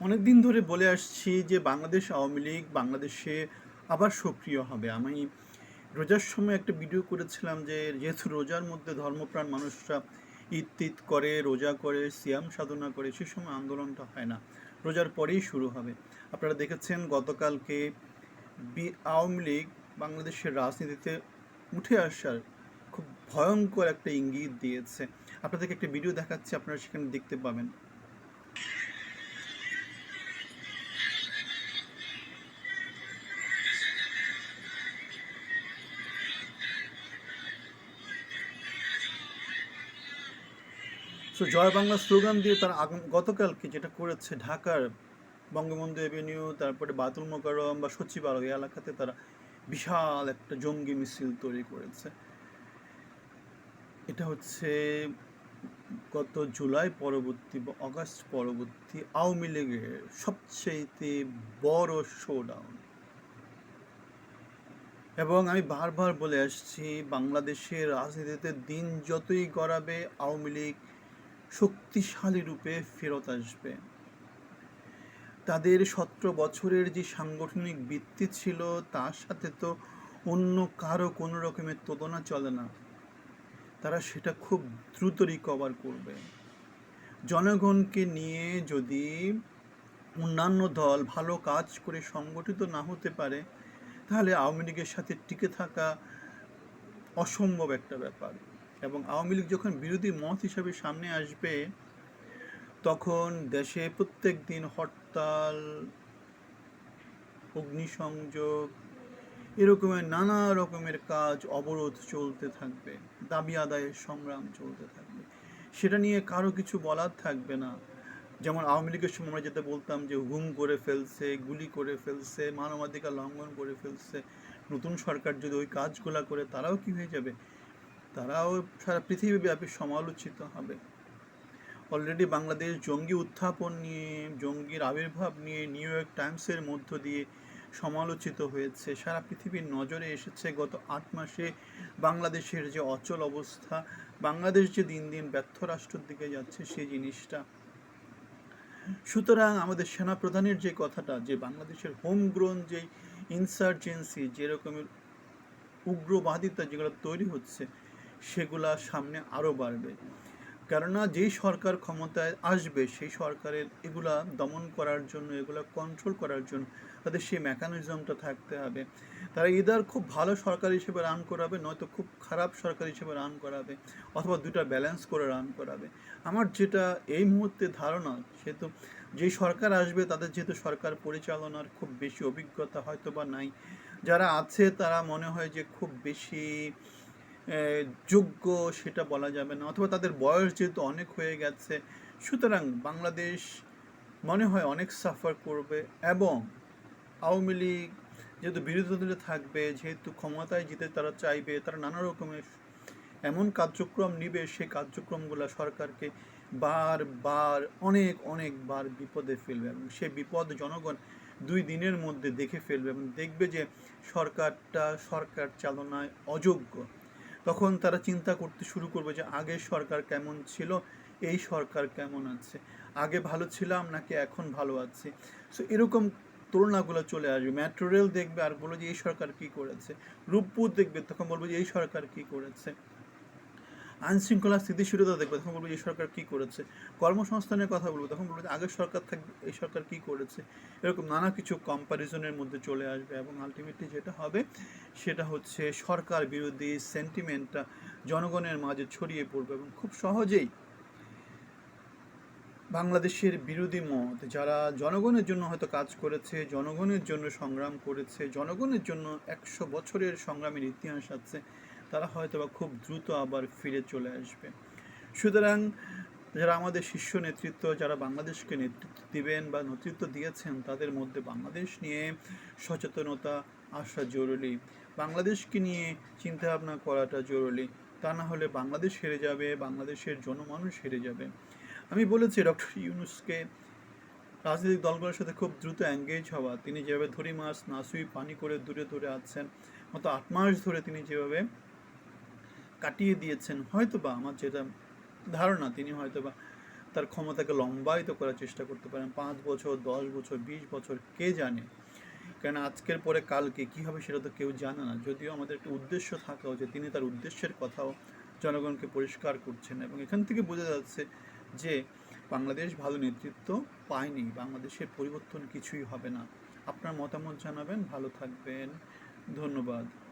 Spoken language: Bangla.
অনেক দিন ধরে বলে আসছি যে বাংলাদেশ আওয়ামী লীগ বাংলাদেশে আবার সক্রিয় হবে। আমি রোজার সময় একটা ভিডিও করেছিলাম যে যেহেতু রোজার মধ্যে ধর্মপ্রাণ মানুষরা ঈদ করে, রোজা করে, সিয়াম সাধনা করে, সে সময় আন্দোলনটা হয় না। রোজার পরেই শুরু হবে। আপনারা দেখেছেন গতকালকে বি আওয়ামী লীগ বাংলাদেশের রাজনীতিতে উঠে আসার খুব ভয়ঙ্কর একটা ইঙ্গিত দিয়েছে। আপনাদেরকে একটা ভিডিও দেখাচ্ছি, আপনারা সেখানে দেখতে পাবেন। সো জয় বাংলা স্লোগান দিয়ে তার গতকালকে যেটা করেছে ঢাকার বঙ্গবন্ধু এভিনিউ তারপরে বাতুল মোকারম বা সচিবালয় এই এলাকাতে তারা বিশাল একটা জঙ্গি মিছিল তৈরি করেছে। এটা হচ্ছে গত জুলাই পরবর্তী বা অগাস্ট পরবর্তী আওয়ামী লীগের সবচেয়ে বড় শোডাউন এবং আমি বারবার বলে আসছি, বাংলাদেশের রাজনীতিতে দিন যতই গড়াবে, আওয়ামী লীগ শক্তিশালী রূপে ফেরত আসবে। তাদের সতেরো বছরের যে সাংগঠনিক ভিত্তি ছিল, তার সাথে তো অন্য কারও কোনো রকমের তুলনা চলে না। তারা সেটা খুব দ্রুত রিকভার করবে। জনগণকে নিয়ে যদি অন্যান্য দল ভালো কাজ করে সংগঠিত না হতে পারে, তাহলে আওয়ামী লীগের সাথে টিকে থাকা অসম্ভব একটা ব্যাপার। এবং আওয়ামী লীগ যখন বিরোধী মত হিসাবে সামনে আসবে, তখন দেশে প্রত্যেক দিন হরতাল, অগ্নিসংযোগ, এরকমের নানা রকমের কাজ অবরোধ চলতে থাকবে, দাবি আদায়ের সংগ্রাম চলতে থাকবে। সেটা নিয়ে কারও কিছু বলার থাকবে না। যেমন আওয়ামী লীগের সময় আমরা যেটা বলতাম যে গুম করে ফেলছে, গুলি করে ফেলছে, মানবাধিকার লঙ্ঘন করে ফেলছে, নতুন সরকার যদি ওই কাজগুলা করে, তারাও কি হয়ে যাবে? তারাও সারা পৃথিবীব্যাপী সমালোচিত হবে। অলরেডি বাংলাদেশ জঙ্গি উত্থাপন নিয়ে, জঙ্গির আবির্ভাব নিয়ে নিউ ইয়র্ক টাইমসের মধ্য দিয়ে সমালোচিত হয়েছে। সারা পৃথিবীর নজরে এসেছে গত আট মাসে বাংলাদেশের যে অচল অবস্থা, বাংলাদেশ যে দিন দিন ব্যর্থ রাষ্ট্রের দিকে যাচ্ছে সেই জিনিসটা। সুতরাং আমাদের সেনাপ্রধানের যে কথাটা, যে বাংলাদেশের হোম গ্রোন যে ইনসার্জেন্সি যেরকমের উগ্রবাদিতা যেগুলো তৈরি হচ্ছে সেগুলা সামনে আরও বাড়বে। কেননা যেই সরকার ক্ষমতায় আসবে, সেই সরকারের এগুলা দমন করার জন্য, এগুলা কন্ট্রোল করার জন্য তাদের সেই মেকানিজমটা থাকতে হবে। তারা ইদার খুব ভালো সরকার হিসেবে রান করাবে, নয়তো খুব খারাপ সরকার হিসেবে রান করাবে, অথবা দুটা ব্যালেন্স করে রান করাবে। আমার যেটা এই মুহূর্তে ধারণা, সেহেতু যেই সরকার আসবে, তাদের যেহেতু সরকার পরিচালনার খুব বেশি অভিজ্ঞতা হয়তো বা নাই। যারা আছে, তারা মনে হয় যে খুব বেশি যোগ্য সেটা বলা যাবে না, অথবা তাদের বয়স যেহেতু অনেক হয়ে গেছে, সুতরাং বাংলাদেশ মনে হয় অনেক সাফার করবে এবং আওয়ামী লীগ যেহেতু বিরোধী দলে থাকবে, যেহেতু ক্ষমতায় জিতে তারা চাইবে, তারা নানা রকমের এমন কার্যক্রম নিবে, সেই কার্যক্রমগুলো সরকারকে বারবার, অনেক, অনেকবার বিপদে ফেলবে এবং সে বিপদ জনগণ দুই দিনের মধ্যে দেখে ফেলবে এবং দেখবে যে সরকারটা, সরকার চালনায় অযোগ্য। তখন তারা চিন্তা করতে শুরু করবে যে আগে সরকার কেমন ছিল, এই সরকার কেমন আছে? আগে ভালো ছিলাম নাকি এখন ভালো আছে? সো এরকম তুলনাগুলো চলে আসবে। ম্যাটোরিয়াল দেখবে আর বলবে যে এই সরকার কি করেছে? রূপপুর দেখবে, তখন বলব যে এই সরকার কি করেছে? আইন শৃঙ্খলা স্থিতিশীলতা দেখবে, তখন বলব, এই সরকার কি করেছে? কর্মসংস্থানের কথা বলব, তখন বলব আগের সরকার থাকবে এই সরকার কি করেছে? এরকম নানা কিছু কম্প্যারিজনের মধ্যে চলে আসবে এবং আলটিমেটলি যেটা হবে, সেটা হচ্ছে সরকার বিরোধী সেন্টিমেন্টটা জনগণের মাঝে ছড়িয়ে পড়বে এবং খুব সহজেই বাংলাদেশের বিরোধী মত, যারা জনগণের জন্য হয়তো কাজ করেছে, জনগণের জন্য সংগ্রাম করেছে, জনগণের জন্য একশো বছরের সংগ্রামের ইতিহাস আছে তারা হয়তো বা খুব দ্রুত আবার ফিরে চলে আসবে। সুতরাং যারা আমাদের শীর্ষ নেতৃত্ব, যারা বাংলাদেশকে নেতৃত্ব দিবেন বা নেতৃত্ব দিয়েছেন, তাদের মধ্যে বাংলাদেশ নিয়ে সচেতনতা আসা জরুরি। বাংলাদেশকে নিয়ে চিন্তাভাবনা করাটা জরুরি। তা না হলে বাংলাদেশ হেরে যাবে, বাংলাদেশের জনমানুষ হেরে যাবে। আমি বলেছি, ডক্টর ইউনুসকে রাজনৈতিক দলগুলোর সাথে খুব দ্রুত এঙ্গেজ হওয়া। তিনি যেভাবে ধরি মাছ, নাসুই, পানি করে দূরে দূরে আছেন মতো আট মাস ধরে তিনি যেভাবে কাটিয়ে দিয়েছেন হয়তো বা আমার যেটা ধারণা, তিনি হয়তো বা তার ক্ষমতাকে লম্বায়িত করার চেষ্টা করতে পারেন। পাঁচ বছর, দশ বছর, বিশ বছর, কে জানে? কেন আজকের পরে কালকে কী হবে সেটা তো কেউ জানে না। যদিও আমাদের একটা উদ্দেশ্য থাকা উচিত, তিনি তার উদ্দেশ্যের কথাও জনগণকে পরিষ্কার করছেন এবং এখান থেকে বোঝা যাচ্ছে যে বাংলাদেশ ভালো নেতৃত্ব পায়নি, বাংলাদেশের পরিবর্তন কিছুই হবে না। আপনার মতামত জানাবেন, ভালো থাকবেন। ধন্যবাদ।